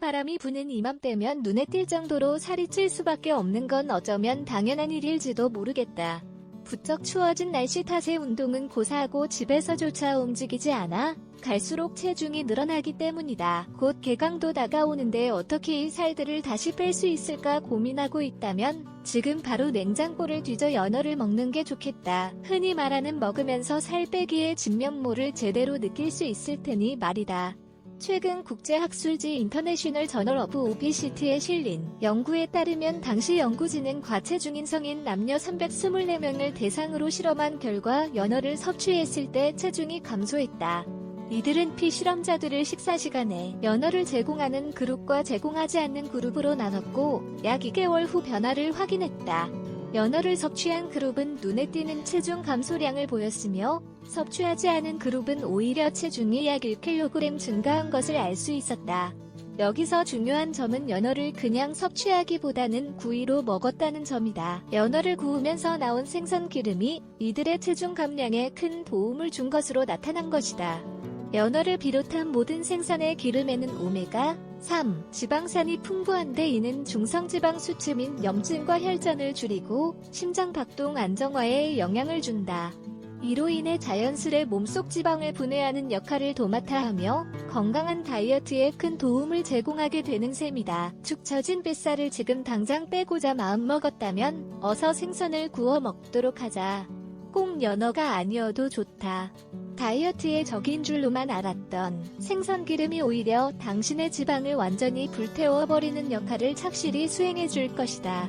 바람이 부는 이맘때면 눈에 띌 정도로 살이 찔 수밖에 없는 건 어쩌면 당연한 일일지도 모르겠다. 부쩍 추워진 날씨 탓에 운동은 고사하고 집에서조차 움직이지 않아 갈수록 체중이 늘어나기 때문이다. 곧 개강도 다가오는데 어떻게 이 살들을 다시 뺄 수 있을까 고민하고 있다면 지금 바로 냉장고를 뒤져 연어를 먹는 게 좋겠다. 흔히 말하는 먹으면서 살 빼기의 진면모를 제대로 느낄 수 있을 테니 말이다. 최근 국제학술지 인터내셔널 저널 오브 오비시티에 실린 연구에 따르면 당시 연구진은 과체중인 성인 남녀 324명을 대상으로 실험한 결과 연어를 섭취했을 때 체중이 감소했다. 이들은 피실험자들을 식사 시간에 연어를 제공하는 그룹과 제공하지 않는 그룹으로 나눴고 약 2개월 후 변화를 확인했다. 연어를 섭취한 그룹은 눈에 띄는 체중 감소량을 보였으며 섭취하지 않은 그룹은 오히려 체중이 약 1kg 증가한 것을 알 수 있었다. 여기서 중요한 점은 연어를 그냥 섭취하기보다는 구이로 먹었다는 점이다. 연어를 구우면서 나온 생선 기름이 이들의 체중 감량에 큰 도움을 준 것으로 나타난 것이다. 연어를 비롯한 모든 생선의 기름에는 오메가 3 지방산이 풍부한데 이는 중성지방 수치 및 염증과 혈전을 줄이고 심장 박동 안정화에 영향을 준다. 이로 인해 자연스레 몸속 지방을 분해하는 역할을 도맡아 하며 건강한 다이어트에 큰 도움을 제공하게 되는 셈이다. 축 처진 뱃살을 지금 당장 빼고자 마음먹었다면 어서 생선을 구워 먹도록 하자. 꼭 연어가 아니어도 좋다. 다이어트의 적인 줄로만 알았던 생선 기름이 오히려 당신의 지방을 완전히 불태워버리는 역할을 착실히 수행해 줄 것이다.